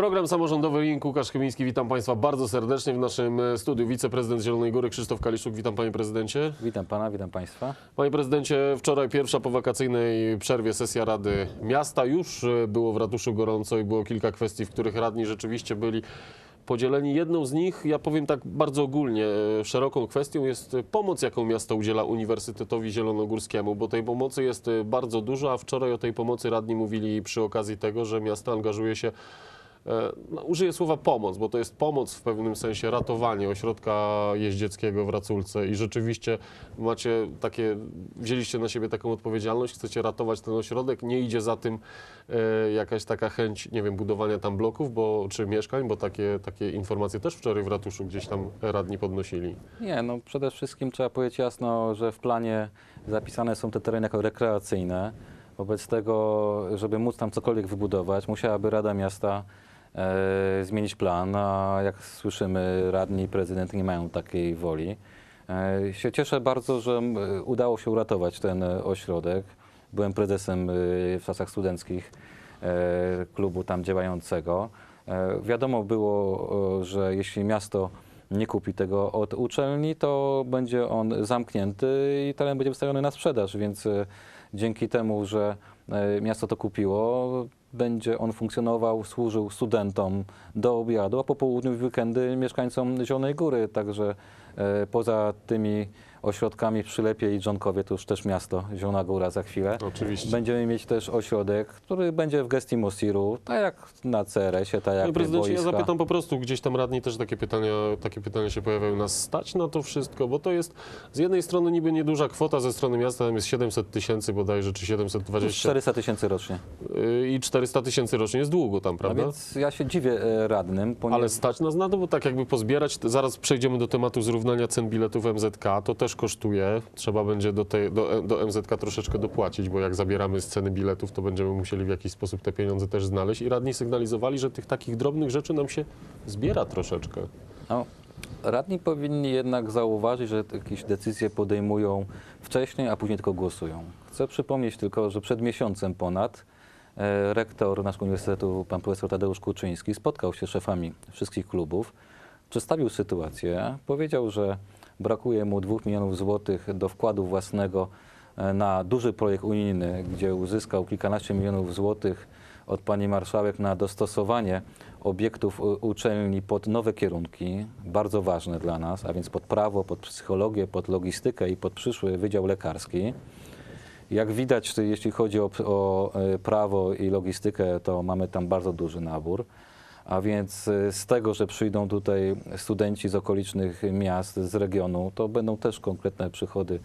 Program samorządowy Link, Łukasz Chymiński, witam Państwa bardzo serdecznie w naszym e, studiu. Wiceprezydent Zielonej Góry Krzysztof Kaliszuk, witam Panie Prezydencie. Witam pana, witam państwa. Panie Prezydencie, wczoraj pierwsza po wakacyjnej przerwie sesja Rady Miasta. Już e, było w ratuszu gorąco i było kilka kwestii, w których radni rzeczywiście byli podzieleni. Jedną z nich, ja powiem tak bardzo ogólnie, e, szeroką kwestią jest pomoc, jaką miasto udziela Uniwersytetowi Zielonogórskiemu, bo tej pomocy jest bardzo dużo, a wczoraj o tej pomocy radni mówili przy okazji tego, że miasto angażuje się no, użyję słowa pomoc, bo to jest pomoc w pewnym sensie, ratowanie ośrodka jeździeckiego w Raculce i rzeczywiście macie takie, wzięliście na siebie taką odpowiedzialność, chcecie ratować ten ośrodek, nie idzie za tym e, jakaś taka chęć, nie wiem, budowania tam bloków, bo, czy mieszkań, bo takie, takie informacje też wczoraj w ratuszu gdzieś tam radni podnosili. Nie, no przede wszystkim trzeba powiedzieć jasno, że w planie zapisane są te tereny jako rekreacyjne. Wobec tego, żeby móc tam cokolwiek wybudować, musiałaby Rada Miasta e, zmienić plan, a jak słyszymy, radni i prezydent nie mają takiej woli. E, się cieszę bardzo, że udało się uratować ten e, ośrodek. Byłem prezesem e, w czasach studenckich e, klubu tam działającego. Wiadomo było, że jeśli miasto nie kupi tego od uczelni, to będzie on zamknięty i teren będzie wystawiony na sprzedaż, więc dzięki temu, że miasto to kupiło, będzie on funkcjonował, służył studentom do obiadu, a po południu i weekendy mieszkańcom Zielonej Góry. Także e, poza tymi ośrodkami w Przylepie i Dżonkowie, to już też miasto Zielona Góra za chwilę. Oczywiście. Będziemy mieć też ośrodek, który będzie w gestii Mosiru, tak jak na CRS-ie, tak jak Panie prezydencie, ja zapytam po prostu, gdzieś tam radni też takie pytania, takie pytania się pojawiają, nas stać na to wszystko, bo to jest z jednej strony niby nieduża kwota, ze strony miasta tam jest 700 tysięcy bodajże, czy 720 400 tysięcy rocznie. yy, i 400 tysięcy rocznie jest długo tam, A prawda? więc ja się dziwię e, radnym, ponieważ Ale stać nas na to, bo tak jakby pozbierać, zaraz przejdziemy do tematu zrównania cen biletów MZK, to też kosztuje, trzeba będzie do, tej, do, do MZK troszeczkę dopłacić, bo jak zabieramy z ceny biletów, to będziemy musieli w jakiś sposób te pieniądze też znaleźć i radni sygnalizowali, że tych takich drobnych rzeczy nam się zbiera troszeczkę. no, radni powinni jednak zauważyć, że jakieś decyzje podejmują wcześniej, a później tylko głosują. Chcę przypomnieć tylko, że przed miesiącem ponad e, rektor naszego uniwersytetu, pan profesor Tadeusz Kuczyński, spotkał się z szefami wszystkich klubów, przedstawił sytuację, powiedział, że brakuje mu 2 milionów złotych do wkładu własnego e, na duży projekt unijny, gdzie uzyskał kilkanaście milionów złotych od pani marszałek na dostosowanie obiektów u- uczelni pod nowe kierunki, bardzo ważne dla nas, a więc pod prawo, pod psychologię, pod logistykę i pod przyszły wydział lekarski. Jak widać, jeśli chodzi o, o e, prawo i logistykę, to mamy tam bardzo duży nabór. A więc e, z tego, że przyjdą tutaj studenci z okolicznych miast, z regionu, to będą też konkretne przychody,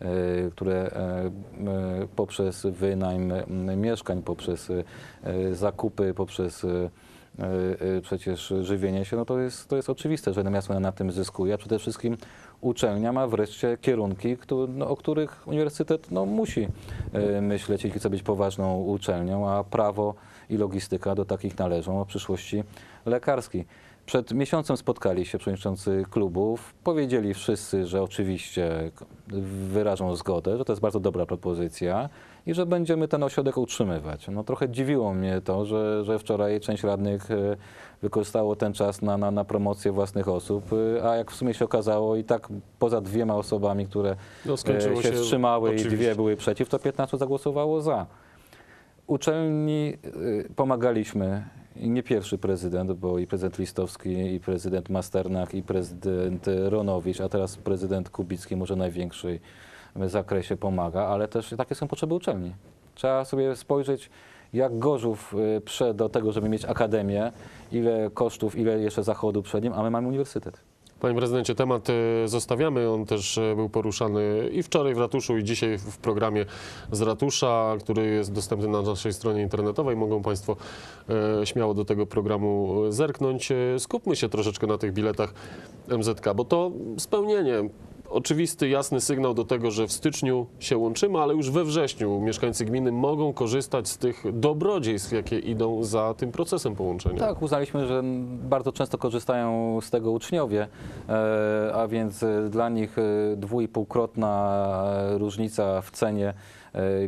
e, które e, poprzez wynajm mieszkań, poprzez e, zakupy, poprzez przecież żywienie się, no to jest, to jest oczywiste, że miasto na tym zyskuje, a przede wszystkim uczelnia ma wreszcie kierunki, któ- no, o których uniwersytet no, musi myśleć, jeśli chce być poważną uczelnią, a prawo i logistyka do takich należą o przyszłości lekarskiej. Przed miesiącem spotkali się przewodniczący klubów, powiedzieli wszyscy, że oczywiście wyrażą zgodę, że to jest bardzo dobra propozycja i że będziemy ten ośrodek utrzymywać. No trochę dziwiło mnie to, że, że wczoraj część radnych e, wykorzystało ten czas na, na, na promocję własnych osób, e, a jak w sumie się okazało i tak poza dwiema osobami, które No, e, się się wstrzymały i oczywiście. dwie były przeciw, to 15 zagłosowało za. Uczelni y, pomagaliśmy nie pierwszy prezydent, bo i prezydent Listowski, i prezydent Masternak, i prezydent Ronowicz, a teraz prezydent Kubicki może największej zakresie pomaga, ale też takie są potrzeby uczelni. Trzeba sobie spojrzeć, jak Gorzów y, przed do tego, żeby mieć akademię, ile kosztów, ile jeszcze zachodu przed nim, a my mamy uniwersytet. Panie prezydencie, temat e, zostawiamy. On też e, był poruszany i wczoraj w ratuszu, i dzisiaj w programie z ratusza, który jest dostępny na naszej stronie internetowej. Mogą Państwo e, śmiało do tego programu zerknąć. Skupmy się troszeczkę na tych biletach MZK, bo to spełnienie. Oczywisty, jasny sygnał do tego, że w styczniu się łączymy, ale już we wrześniu mieszkańcy gminy mogą korzystać z tych dobrodziejstw, jakie idą za tym procesem połączenia. Tak, uznaliśmy, że bardzo często korzystają z tego uczniowie, e, a więc e, dla nich e, dwójpółkrotna różnica w cenie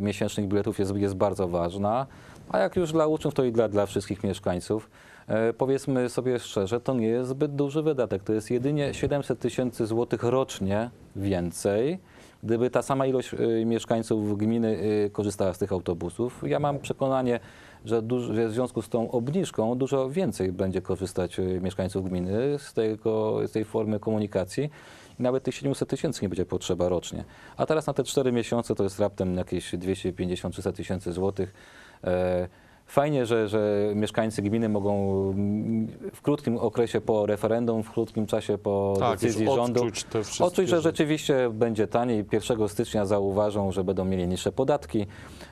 miesięcznych biletów jest, jest bardzo ważna. A jak już dla uczniów, to i dla, dla wszystkich mieszkańców. E, Powiedzmy sobie szczerze, to nie jest zbyt duży wydatek. To jest jedynie 700 tysięcy złotych rocznie więcej, gdyby ta sama ilość e, mieszkańców gminy e, korzystała z tych autobusów. Ja mam przekonanie, że, w związku z tą obniżką dużo więcej będzie korzystać mieszkańców gminy z, tego, z tej formy komunikacji. I nawet tych 700 tysięcy nie będzie potrzeba rocznie. A teraz na te 4 miesiące to jest raptem jakieś 250-300 tysięcy złotych. Fajnie, że, że mieszkańcy gminy mogą w krótkim okresie po referendum, w krótkim czasie po Tak, decyzji już rządu odczuć te wszystkie odczuć, że rzeczy. rzeczywiście będzie taniej. 1 stycznia zauważą, że będą mieli niższe podatki,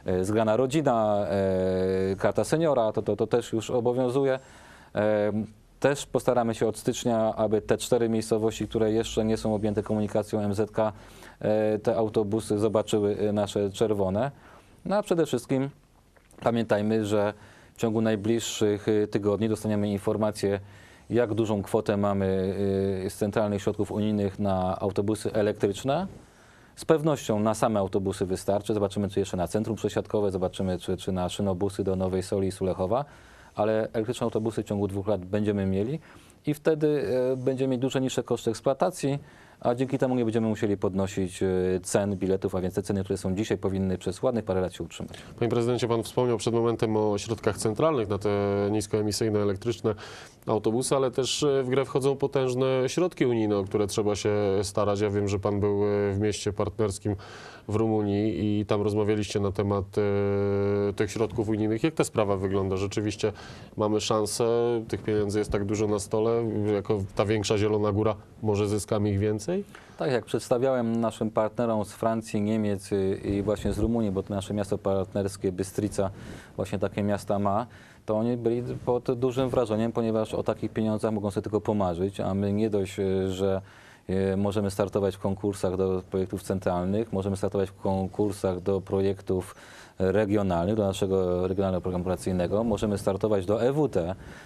e, zgrana rodzina, e, karta seniora, to, to, to też już obowiązuje. E, Też postaramy się od stycznia, aby te cztery miejscowości, które jeszcze nie są objęte komunikacją MZK, e, te autobusy zobaczyły e, nasze czerwone. No a przede wszystkim Pamiętajmy, że w ciągu najbliższych y, tygodni dostaniemy informację, jak dużą kwotę mamy y, z centralnych środków unijnych na autobusy elektryczne. Z pewnością na same autobusy wystarczy. Zobaczymy, czy jeszcze na centrum przesiadkowe, zobaczymy, czy, czy na szynobusy do Nowej Soli i Sulechowa. Ale elektryczne autobusy w ciągu dwóch lat będziemy mieli i wtedy e, będziemy mieć dużo niższe koszty eksploatacji, a dzięki temu nie będziemy musieli podnosić e, cen biletów, a więc te ceny, które są dzisiaj, powinny przez ładnych parę lat się utrzymać. Panie prezydencie, pan wspomniał przed momentem o środkach centralnych na te niskoemisyjne elektryczne autobusy, ale też e, w grę wchodzą potężne środki unijne, o które trzeba się starać. Ja wiem, że pan był e, w mieście partnerskim w Rumunii i tam rozmawialiście na temat tych środków unijnych. Jak ta sprawa wygląda? Rzeczywiście mamy szansę, tych pieniędzy jest tak dużo na stole, jako ta większa Zielona Góra, może zyskamy ich więcej? Tak jak przedstawiałem naszym partnerom z Francji, Niemiec i właśnie z Rumunii, bo to nasze miasto partnerskie Bystrica właśnie takie miasta ma, to oni byli pod dużym wrażeniem, ponieważ o takich pieniądzach mogą sobie tylko pomarzyć, a my nie dość, że możemy startować w konkursach do projektów centralnych, możemy startować w konkursach do projektów regionalnych, do naszego regionalnego programu operacyjnego. Możemy startować do EWT,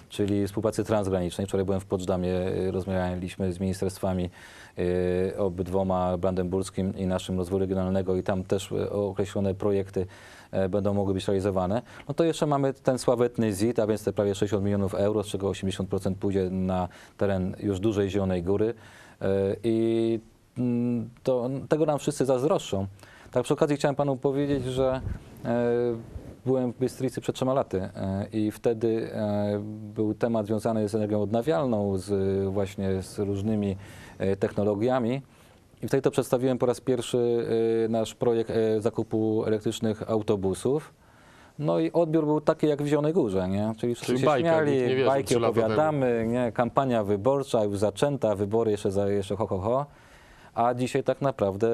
czyli współpracy transgranicznej. Wczoraj byłem w Poczdamie, y, rozmawialiśmy z ministerstwami y, obydwoma, brandenburskim i naszym rozwoju regionalnego i tam też określone projekty e, będą mogły być realizowane. No to jeszcze mamy ten sławetny ZIT, a więc te prawie 60 milionów euro, z czego 80% pójdzie na teren już dużej Zielonej Góry E, i mm, to, tego nam wszyscy zazdroszczą. Tak przy okazji chciałem panu powiedzieć, że e, byłem w Bystricy przed trzema laty e, i wtedy e, był temat związany z energią odnawialną, z, właśnie z różnymi e, technologiami. I wtedy to przedstawiłem po raz pierwszy e, nasz projekt e, zakupu elektrycznych autobusów. No i odbiór był taki jak w Zielonej Górze, nie? Czyli wszyscy Czyli się bajka, nikt nie śmiali, wierzył bajki trzy lata temu. opowiadamy, nie? kampania wyborcza już zaczęta, wybory jeszcze, za, jeszcze ho, ho, ho. A dzisiaj tak naprawdę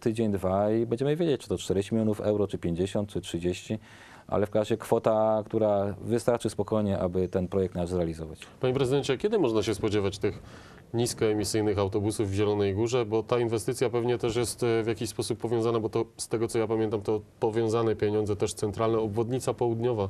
tydzień, dwa i będziemy wiedzieć, czy to 40 milionów euro, czy 50, czy 30, ale w każdym razie kwota, która wystarczy spokojnie, aby ten projekt nasz zrealizować. Panie prezydencie, kiedy można się spodziewać tych niskoemisyjnych autobusów w Zielonej Górze? Bo ta inwestycja pewnie też jest e, w jakiś sposób powiązana, bo to z tego co ja pamiętam, to powiązane pieniądze też centralne, obwodnica południowa.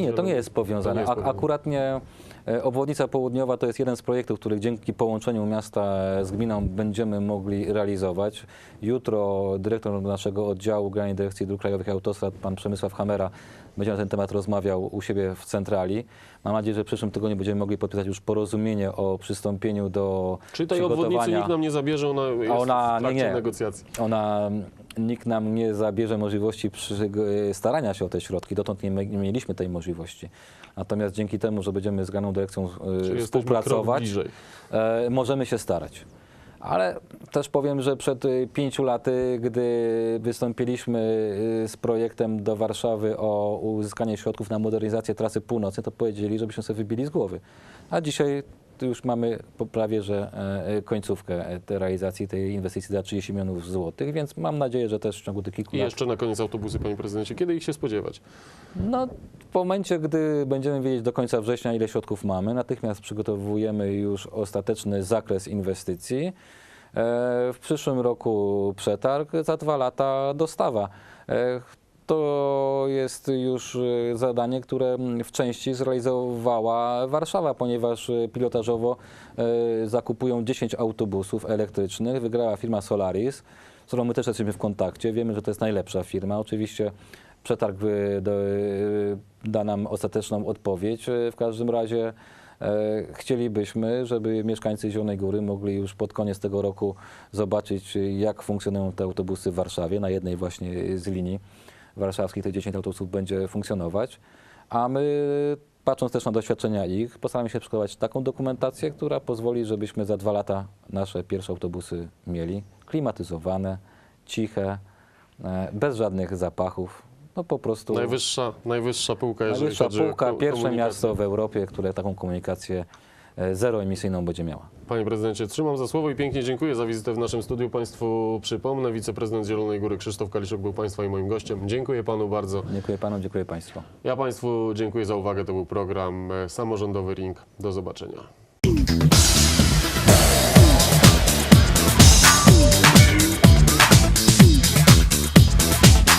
Nie, nie, to nie jest powiązane. To nie jest. Akurat nie. e, Obwodnica Południowa to jest jeden z projektów, który dzięki połączeniu miasta z gminą będziemy mogli realizować. Jutro dyrektor naszego oddziału Generalnej Dyrekcji Dróg Krajowych i Autostrad, pan Przemysław Hamera, będzie na ten temat rozmawiał u siebie w centrali. Mam nadzieję, że w przyszłym tygodniu będziemy mogli podpisać już porozumienie o przystąpieniu do Czyli tej obwodnicy nikt nam nie zabierze, ona jest ona- w trakcie nie, nie. negocjacji. Ona, nikt nam nie zabierze możliwości przy, starania się o te środki. Dotąd nie, nie mieliśmy tej możliwości. Natomiast dzięki temu, że będziemy z Graną Dyrekcją e, Czyli współpracować, e, możemy się starać. Ale też powiem, że przed pięciu laty, gdy wystąpiliśmy z projektem do Warszawy o uzyskanie środków na modernizację trasy północnej, to powiedzieli, żebyśmy sobie wybili z głowy. A dzisiaj już mamy po prawie, że e, e, końcówkę e, tej realizacji tej inwestycji za 30 milionów złotych, więc mam nadzieję, że też w ciągu tych kilku I lat jeszcze na koniec autobusy, panie prezydencie. Kiedy ich się spodziewać? no, w momencie, gdy będziemy wiedzieć do końca września, ile środków mamy, natychmiast przygotowujemy już ostateczny zakres inwestycji. W przyszłym roku przetarg, za dwa lata dostawa. To jest już e, zadanie, które w części zrealizowała Warszawa, ponieważ e, pilotażowo e, zakupują 10 autobusów elektrycznych. Wygrała firma Solaris z którą my też jesteśmy w kontakcie. Wiemy, że to jest najlepsza firma. Oczywiście przetarg y, y, da nam ostateczną odpowiedź. Y, W każdym razie e, chcielibyśmy, żeby mieszkańcy Zielonej Góry mogli już pod koniec tego roku zobaczyć, y, jak funkcjonują te autobusy w Warszawie, na jednej właśnie z linii warszawskich te 10 autobusów będzie funkcjonować, a my patrząc też na doświadczenia ich, postaramy się przygotować taką dokumentację, która pozwoli, żebyśmy za dwa lata nasze pierwsze autobusy mieli klimatyzowane, ciche, e, bez żadnych zapachów, no po prostu Najwyższa, najwyższa półka, jeżeli najwyższa o półka, ko- pierwsze miasto w Europie, które taką komunikację e, zeroemisyjną będzie miała. Panie prezydencie, trzymam za słowo i pięknie dziękuję za wizytę w naszym studiu. Państwu przypomnę, wiceprezydent Zielonej Góry Krzysztof Kaliszuk był Państwa i moim gościem. Dziękuję Panu bardzo. Dziękuję panu, dziękuję państwu. Ja Państwu dziękuję za uwagę. To był program e, Samorządowy Ring. Do zobaczenia.